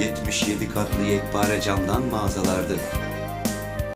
77 katlı yekpare camdan mağazalardı.